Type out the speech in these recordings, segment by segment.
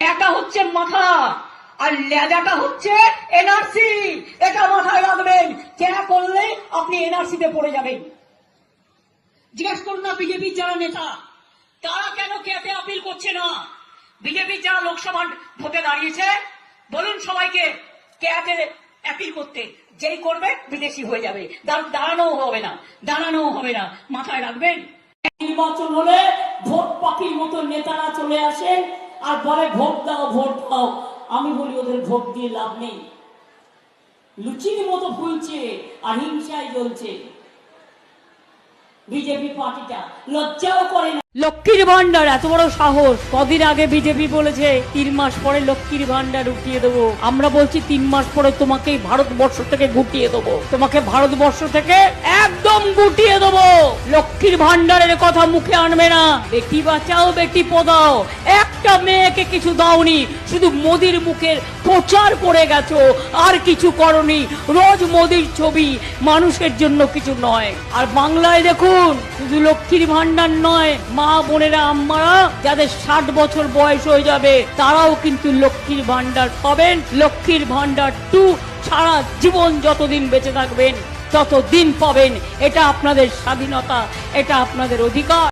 একা হচ্ছে মাথা, আর লেজাটা হচ্ছে এনআরসি এটা মাথায় রাখবেন, চেনা করলে আপনি এনআরসিতে পড়ে যাবেন। জিজ্ঞেস করুন না বিজেপির যারা নেতা, তারা কেন ক্যাপে আপিল করছে না? বিজেপির যারা লোকসভা ভোটে দাঁড়িয়েছে, বলুন সবাইকে ক্যাপে অ্যাপিল করতে। যেই করবে, বিদেশি হয়ে যাবে। দাঁড়ানো হবে না দাঁড়ানো হবে না। মাথায় রাখবেন। নির্বাচন হলে ভোট পাখির মতো নেতারা চলে আসেন আর বলে ভোট দাও ভোট দাও আমি বলি, ওদের ভোট দিয়ে লাভ নেই। লুচির মতো ফুলছে আর হিংসায় জ্বলছে। বিজেপি পার্টিটা লজ্জাও করে না। লক্ষ্মীর ভান্ডার এত বড় সাহস। কদিন আগে বিজেপি বলেছে, তিন মাস পরে লক্ষ্মীর ভান্ডার উঠিয়ে দেবো। আমরা বলছি, তিন মাস পরে তোমাকে ভারতবর্ষ থেকে গুটিয়ে দেবো। তোমাকে ভারতবর্ষ থেকে একদম গুটিয়ে দেবো। লক্ষ্মীর ভান্ডারের কথা মুখে আনবে না। বেটি বাঁচাও, বেটি পদাও। একটা মেয়েকে কিছু দাওনি, শুধু মোদির মুখের প্রচার করে গেছো। আর কিছু করনি, রোজ মোদির ছবি, মানুষের জন্য কিছু নয়। আর বাংলায় দেখুন, শুধু লক্ষ্মীর ভান্ডার নয় মা বোনেরা, আম্মারা, যাদের ষাট বছর বয়স হয়ে যাবে, তারাও কিন্তু লক্ষ্মীর ভান্ডার পাবেন। লক্ষ্মীর ভান্ডার টু সারা জীবন যতদিন বেঁচে থাকবেন, ততদিন পাবেন। এটা আপনাদের স্বাধীনতা, এটা আপনাদের অধিকার।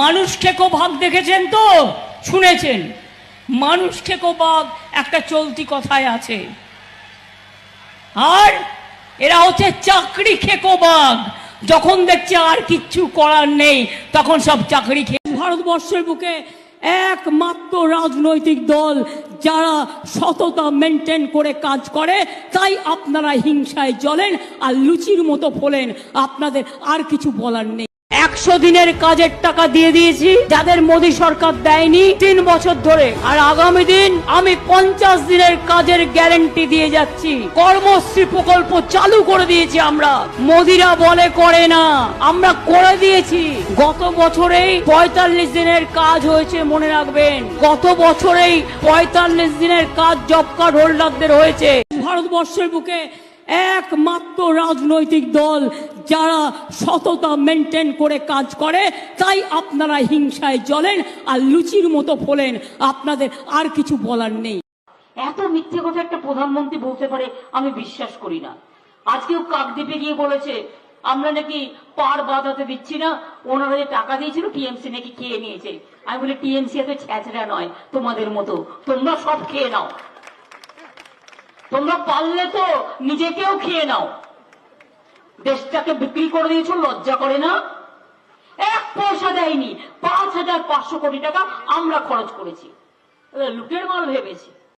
মানুষ খেকো ভাগ দেখেছেন তো? শুনেছেন? মানুষ খেকো ভাগ একটা চলতি কথায় আছে। আর এরা হচ্ছে চাকরি খেকো বাঘ যখন দেখছে আর কিচ্ছু করার নেই, তখন সব চাকরি খেয়ে ভারতবর্ষের বুকে একমাত্র রাজনৈতিক দল যারা সততা মেনটেন করে কাজ করে, তাই আপনারা হিংসায় জ্বলেন আর লুচির মতো ফোলেন। আপনাদের আর কিছু বলার নেই। একশো দিনের কাজের টাকা দিয়ে দিয়েছি, যাদের মোদী সরকার দেয়নি তিন বছর ধরে। আর আগামী দিন আমি পঞ্চাশ দিনের কাজের গ্যারেন্টি দিয়ে যাচ্ছি। কর্মশ্রী প্রকল্প চালু করে দিয়েছি আমরা। মোদিরা বলে করে না, আমরা করে দিয়েছি। গত বছরেই পঁয়তাল্লিশ দিনের কাজ হয়েছে, মনে রাখবেন। গত বছরেই পঁয়তাল্লিশ দিনের কাজ জব কার্ড হোল্ডারদের হয়েছে। ভারতবর্ষের বুকে একমাত্র রাজনৈতিক দল যারা সততা মেনটেন করে কাজ করে, তাই আপনারা হিংসায় জ্বলেন আর লুচির মতো ফোলেন। আপনাদের আর কিছু বলার নেই। এত মিথ্যে কথা একটা প্রধানমন্ত্রী বলতে পারে, আমি বিশ্বাস করি না। আজকেও কাকদ্বীপে গিয়ে বলেছে, আমরা নাকি পার বাঁধাতে দিচ্ছি না, ওনারা যে টাকা দিয়েছিল টিএমসি নাকি খেয়ে নিয়েছে। আমি বলি, টিএমসি এত ছ্যাচড়া নয় তোমাদের মতো, তোমরা সব খেয়ে নাও। তোমরা পারলে তো নিজেকেও খেয়ে নাও। দেশটাকে বিক্রি করে দিয়েছ, লজ্জা করে না? এক পয়সা দেয়নি, পাঁচ হাজার পাঁচশো কোটি টাকা আমরা খরচ করেছি। লুটের মাল ভেবেছি।